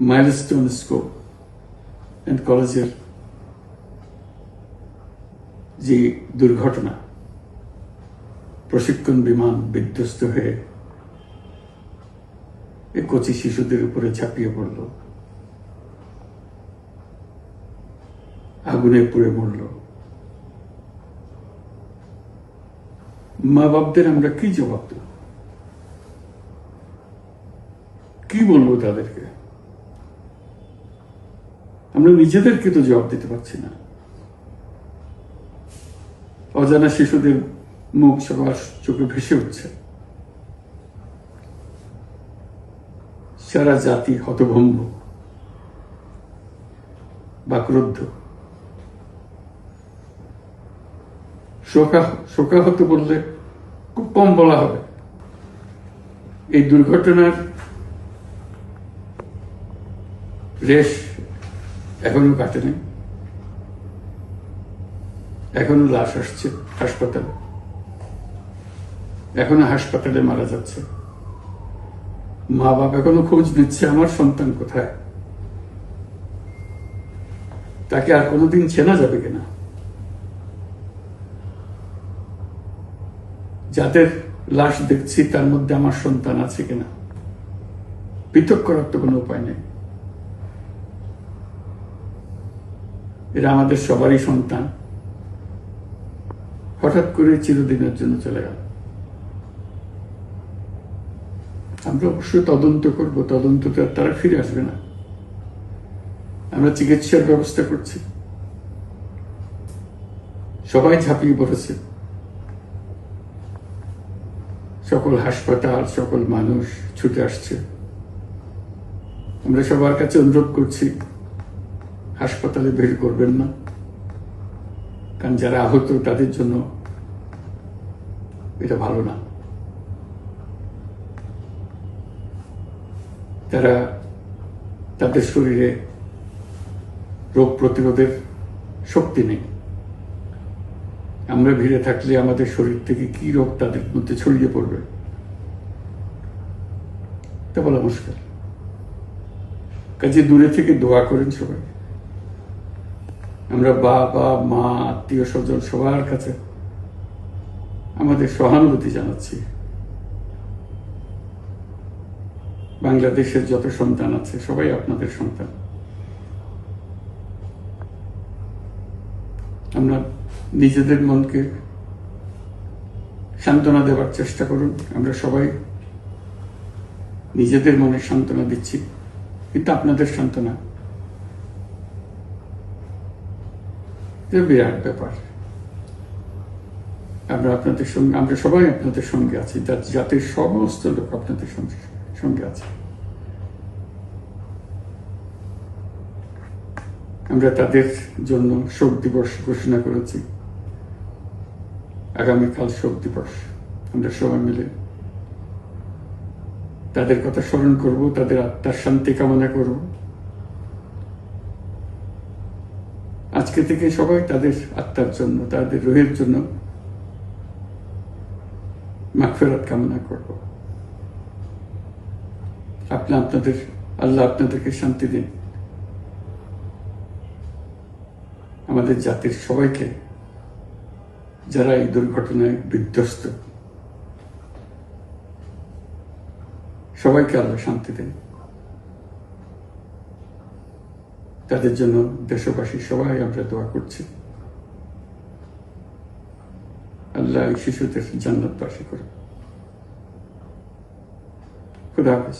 Milestone school and কলেজের যে দুর্ঘটনা, প্রশিক্ষণ বিমান বিধ্বস্ত হয়ে কচি শিশুদের উপরে ঝাঁপিয়ে পড়ল। আগুনে পুড়ে মরল। মা বাপদের আমরা কি জবাব দেব? কি বলব তাদেরকে? আমরা নিজেদেরকে তো জবাব দিতে পারছি না। অজানা শিশুদের মুখ সবার চোখে ভেসে উঠছে। সারা জাতি হতভম্ব বা ক্রুদ্ধ শোকা শোকাহত বললে খুব কম বলা হবে। এই দুর্ঘটনার রেশ এখনও কাটেনি এখনও লাশ আসছে হাসপাতালে। এখনও হাসপাতালে মারা যাচ্ছে। মা বাপ এখনও খোঁজ নিচ্ছে, আমার সন্তান কোথায়? তাকে আর কোনোদিন চেনা যাবে কিনা? যাদের লাশ দেখছি, তার মধ্যে আমার সন্তান আছে কিনা? পৃথক করার তো কোনো উপায় নেই। এরা আমাদের সবারই সন্তান। হঠাৎ করে চিরদিনের জন্য চলে গেল। আমরা অবশ্যই তদন্ত করব তদন্তটা তারা ফিরে আসবে না। আমরা চিকিৎসার ব্যবস্থা করছি। সবাই ঝাঁপিয়ে পড়েছে। সকল হাসপাতাল, সকল মানুষ ছুটে আসছে। আমরা সবার কাছে অনুরোধ করছি হাসপাতালে বের করবেন না। কারণ যারা আহত, তাদের জন্য এটা ভালো না। তারা তাদের শরীরে রোগ প্রতিরোধের শক্তি নেই। আমরা ভিড়ে থাকলে আমাদের শরীর থেকে কি রোগ তাদের মধ্যে ছড়িয়ে পড়বে? তা বলা মুশকিল। কাজে দূরে থেকে দোয়া করেন সবাই। আমরা বাবা, মা, আত্মীয় স্বজন সবার কাছে আমাদের সহানুভূতি জানাচ্ছি। বাংলাদেশের যত সন্তান আছে, সবাই আপনাদের সন্তান। আমরা নিজেদের মনকে সান্ত্বনা দেওয়ার চেষ্টা করুন। আমরা সবাই নিজেদের মনে সান্ত্বনা দিচ্ছি, কিন্তু আপনাদের সান্ত্বনা এটা বিরাট ব্যাপার আমরা আপনাদের সঙ্গে, আমরা সবাই আপনাদের সঙ্গে আছি। জাতির সমস্ত লোক আপনাদের সঙ্গে সঙ্গে আছে। আমরা তাদের জন্য শোক দিবস ঘোষণা করেছি। আগামীকাল শোক দিবস। আমরা সবাই মিলে তাদের কথা স্মরণ করব, তাদের আত্মার শান্তি কামনা করব। আজকে থেকে সবাই তাদের আত্মার জন্য, তাদের রোহের জন্য মাগফেরাত কামনা করব। আপনি আপনাদের, আল্লাহ আপনাদেরকে শান্তি দিন। আমাদের জাতির সবাইকে যারা এই দুর্ঘটনায় বিধ্বস্ত, সবাইকে আল্লাহ শান্তি দেন। তাদের জন্য দেশবাসী সবাই আমরা দোয়া করছি। আল্লাহ শিশুদের শিশুদের জান্নাতবাসী করে খুদা হাফেজ।